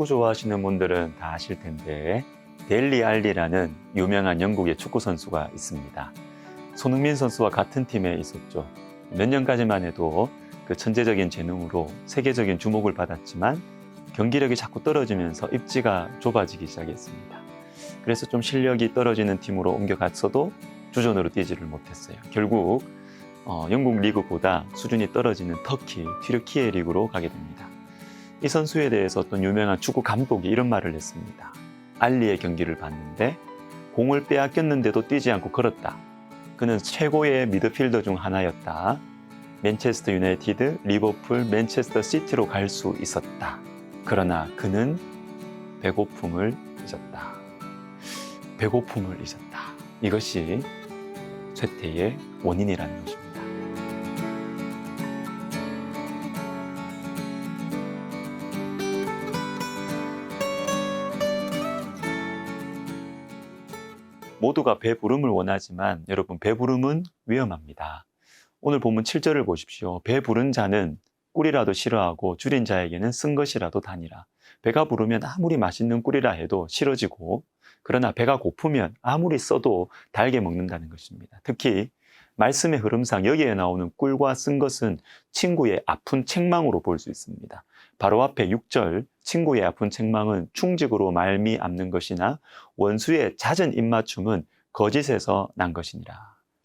축구 좋아하시는 분들은 다 아실 텐데 델리 알리라는 유명한 영국의 축구 선수가 있습니다. 손흥민 선수와 같은 팀에 있었죠. 몇 년까지만 해도 그 천재적인 재능으로 세계적인 주목을 받았지만 경기력이 자꾸 떨어지면서 입지가 좁아지기 시작했습니다. 그래서 좀 실력이 떨어지는 팀으로 옮겨갔어도 주전으로 뛰지를 못했어요. 결국 어, 영국 리그보다 수준이 떨어지는 터키, 튀르키예 리그로 가게 됩니다. 이 선수에 대해서 어떤 유명한 축구 감독이 이런 말을 했습니다. 알리의 경기를 봤는데 공을 빼앗겼는데도 뛰지 않고 걸었다. 그는 최고의 미드필더 중 하나였다. 맨체스터 유나이티드, 리버풀, 맨체스터 시티로 갈 수 있었다. 그러나 그는 배고픔을 잊었다. 배고픔을 잊었다. 이것이 쇠퇴의 원인이라는 것입니다. 모두가 배부름을 원하지만 여러분 배부름은 위험합니다. 오늘 본문 7절을 보십시오. 배 부른 자는 꿀이라도 싫어하고 줄인 자에게는 쓴 것이라도 다니라. 배가 부르면 아무리 맛있는 꿀이라 해도 싫어지고 그러나 배가 고프면 아무리 써도 달게 먹는다는 것입니다. 특히 말씀의 흐름상 여기에 나오는 꿀과 쓴 것은 친구의 아픈 책망으로 볼 수 있습니다. 바로 앞에 6절 친구의 아픈 책망은 충직으로 말미암는 것이나 원수의 잦은 입맞춤은 거짓에서 난 것이니라.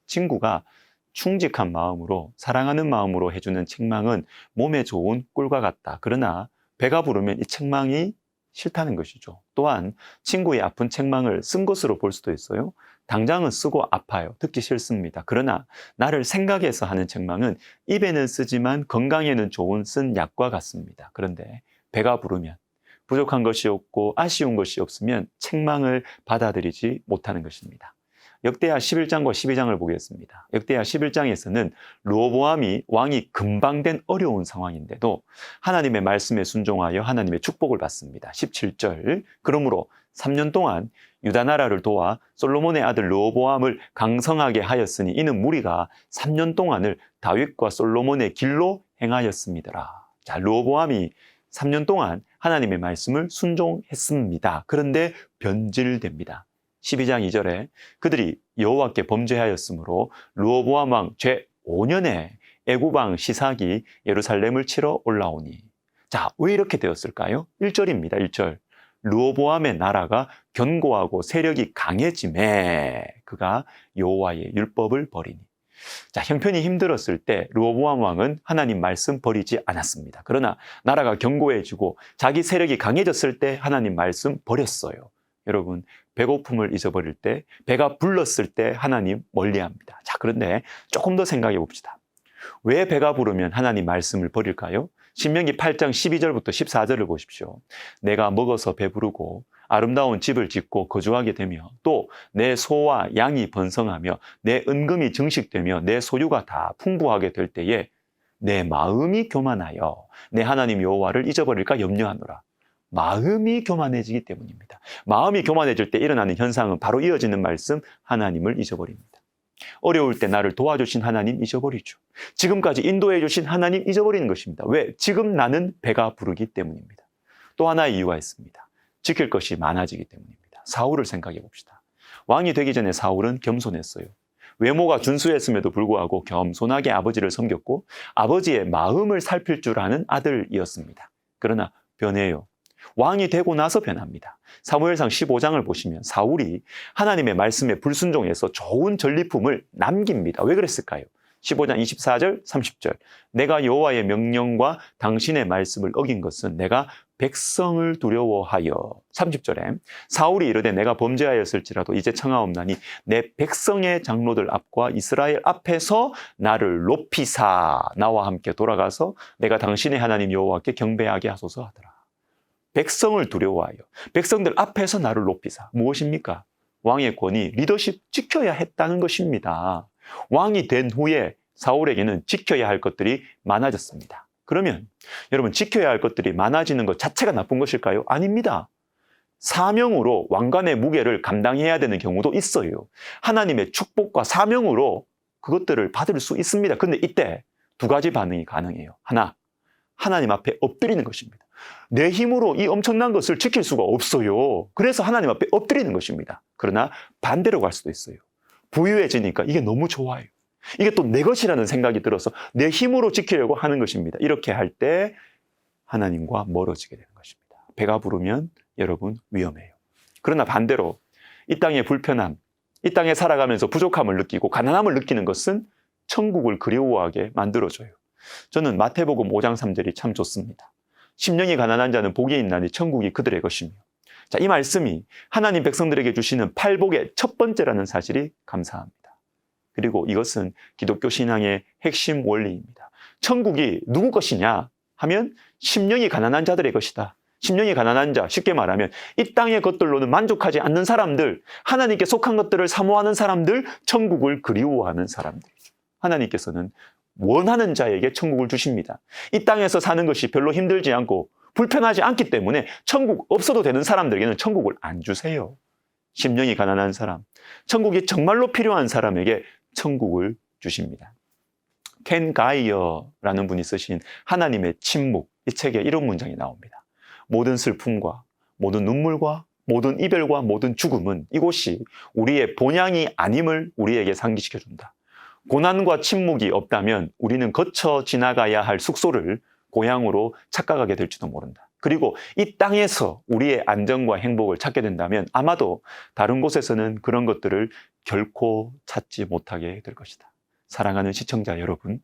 친구가 충직한 마음으로 사랑하는 마음으로 해주는 책망은 몸에 좋은 꿀과 같다. 그러나 배가 부르면 이 책망이 싫다는 것이죠. 또한 친구의 아픈 책망을 쓴 것으로 볼 수도 있어요. 당장은 쓰고 아파요. 듣기 싫습니다. 그러나 나를 생각해서 하는 책망은 입에는 쓰지만 건강에는 좋은 쓴 약과 같습니다. 그런데 배가 부르면 부족한 것이 없고 아쉬운 것이 없으면 책망을 받아들이지 못하는 것입니다. 역대하 11장과 12장을 보겠습니다. 역대하 11장에서는 로보암이 왕이 금방 된 어려운 상황인데도 하나님의 말씀에 순종하여 하나님의 축복을 받습니다. 17절. 그러므로 3년 동안 유다 나라를 도와 솔로몬의 아들 로보암을 강성하게 하였으니 이는 무리가 3년 동안을 다윗과 솔로몬의 길로 행하였습니다라. 자, 로보암이 3년 동안 하나님의 말씀을 순종했습니다. 그런데 변질됩니다. 12장 2절에 그들이 여호와께 범죄하였으므로 루어보암 왕제 5년에 애구방 시삭이 예루살렘을 치러 올라오니 자, 왜 이렇게 되었을까요? 1절입니다. 1절. 루어보암의 나라가 견고하고 세력이 강해짐에 그가 여호와의 율법을 버리니 자, 형편이 힘들었을 때 루어보암 왕은 하나님 말씀 버리지 않았습니다. 그러나 나라가 견고해지고 자기 세력이 강해졌을 때 하나님 말씀 버렸어요. 여러분, 배고픔을 잊어버릴 때, 배가 불렀을 때 하나님 멀리 합니다. 자, 그런데 조금 더 생각해 봅시다. 왜 배가 부르면 하나님 말씀을 버릴까요? 신명기 8장 12절부터 14절을 보십시오. 내가 먹어서 배부르고 아름다운 집을 짓고 거주하게 되며 또 내 소와 양이 번성하며 내 은금이 증식되며 내 소유가 다 풍부하게 될 때에 내 마음이 교만하여 내 하나님 여호와를 잊어버릴까 염려하노라. 마음이 교만해지기 때문입니다. 마음이 교만해질 때 일어나는 현상은 바로 이어지는 말씀 하나님을 잊어버립니다. 어려울 때 나를 도와주신 하나님 잊어버리죠. 지금까지 인도해 주신 하나님 잊어버리는 것입니다. 왜? 지금 나는 배가 부르기 때문입니다. 또 하나의 이유가 있습니다. 지킬 것이 많아지기 때문입니다. 사울을 생각해 봅시다. 왕이 되기 전에 사울은 겸손했어요. 외모가 준수했음에도 불구하고 겸손하게 아버지를 섬겼고 아버지의 마음을 살필 줄 아는 아들이었습니다. 그러나 변해요. 왕이 되고 나서 변합니다. 사무엘상 15장을 보시면 사울이 하나님의 말씀에 불순종해서 좋은 전리품을 남깁니다. 왜 그랬을까요? 15장 24절, 30절. 내가 여호와의 명령과 당신의 말씀을 어긴 것은 내가 백성을 두려워하여 30절에 사울이 이르되 내가 범죄하였을지라도 이제 청하옵나니 내 백성의 장로들 앞과 이스라엘 앞에서 나를 높이사 나와 함께 돌아가서 내가 당신의 하나님 여호와께 경배하게 하소서 하더라. 백성을 두려워하여 백성들 앞에서 나를 높이사 무엇입니까? 왕의 권위, 리더십 지켜야 했다는 것입니다. 왕이 된 후에 사울에게는 지켜야 할 것들이 많아졌습니다. 그러면 여러분 지켜야 할 것들이 많아지는 것 자체가 나쁜 것일까요? 아닙니다. 사명으로 왕관의 무게를 감당해야 되는 경우도 있어요. 하나님의 축복과 사명으로 그것들을 받을 수 있습니다. 근데 이때 두 가지 반응이 가능해요. 하나, 하나님 앞에 엎드리는 것입니다. 내 힘으로 이 엄청난 것을 지킬 수가 없어요. 그래서 하나님 앞에 엎드리는 것입니다. 그러나 반대로 갈 수도 있어요. 부유해지니까 이게 너무 좋아요. 이게 또 내 것이라는 생각이 들어서 내 힘으로 지키려고 하는 것입니다. 이렇게 할 때 하나님과 멀어지게 되는 것입니다. 배가 부르면 여러분 위험해요. 그러나 반대로 이 땅의 불편함, 이 땅에 살아가면서 부족함을 느끼고 가난함을 느끼는 것은 천국을 그리워하게 만들어줘요. 저는 마태복음 5장 3절이 참 좋습니다. 심령이 가난한 자는 복이 있나니 천국이 그들의 것이며. 자, 이 말씀이 하나님 백성들에게 주시는 팔복의 첫 번째라는 사실이 감사합니다. 그리고 이것은 기독교 신앙의 핵심 원리입니다. 천국이 누구 것이냐 하면 심령이 가난한 자들의 것이다. 심령이 가난한 자, 쉽게 말하면 이 땅의 것들로는 만족하지 않는 사람들, 하나님께 속한 것들을 사모하는 사람들, 천국을 그리워하는 사람들. 하나님께서는 원하는 자에게 천국을 주십니다. 이 땅에서 사는 것이 별로 힘들지 않고 불편하지 않기 때문에 천국 없어도 되는 사람들에게는 천국을 안 주세요. 심령이 가난한 사람, 천국이 정말로 필요한 사람에게 천국을 주십니다. 켄 가이어라는 분이 쓰신 하나님의 침묵 이 책에 이런 문장이 나옵니다. 모든 슬픔과 모든 눈물과 모든 이별과 모든 죽음은 이곳이 우리의 본향이 아님을 우리에게 상기시켜 준다. 고난과 침묵이 없다면 우리는 거쳐 지나가야 할 숙소를 고향으로 착각하게 될지도 모른다. 그리고 이 땅에서 우리의 안정과 행복을 찾게 된다면 아마도 다른 곳에서는 그런 것들을 결코 찾지 못하게 될 것이다. 사랑하는 시청자 여러분,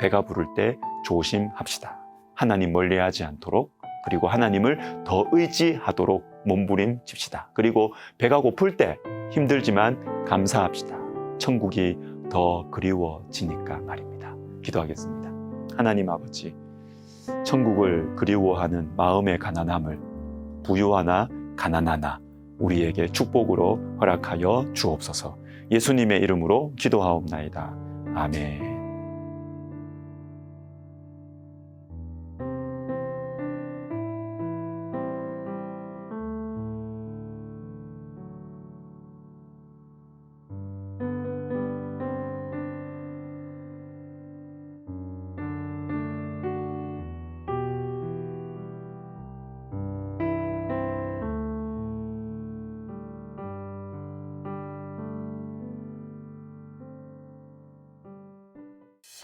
배가 부를 때 조심합시다. 하나님 멀리하지 않도록 그리고 하나님을 더 의지하도록 몸부림 칩시다. 그리고 배가 고플 때 힘들지만 감사합시다. 천국이 더 그리워지니까 말입니다. 기도하겠습니다. 하나님 아버지, 천국을 그리워하는 마음의 가난함을 부유하나 가난하나 우리에게 축복으로 허락하여 주옵소서. 예수님의 이름으로 기도하옵나이다. 아멘.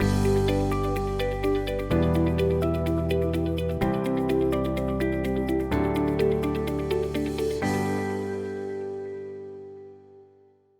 you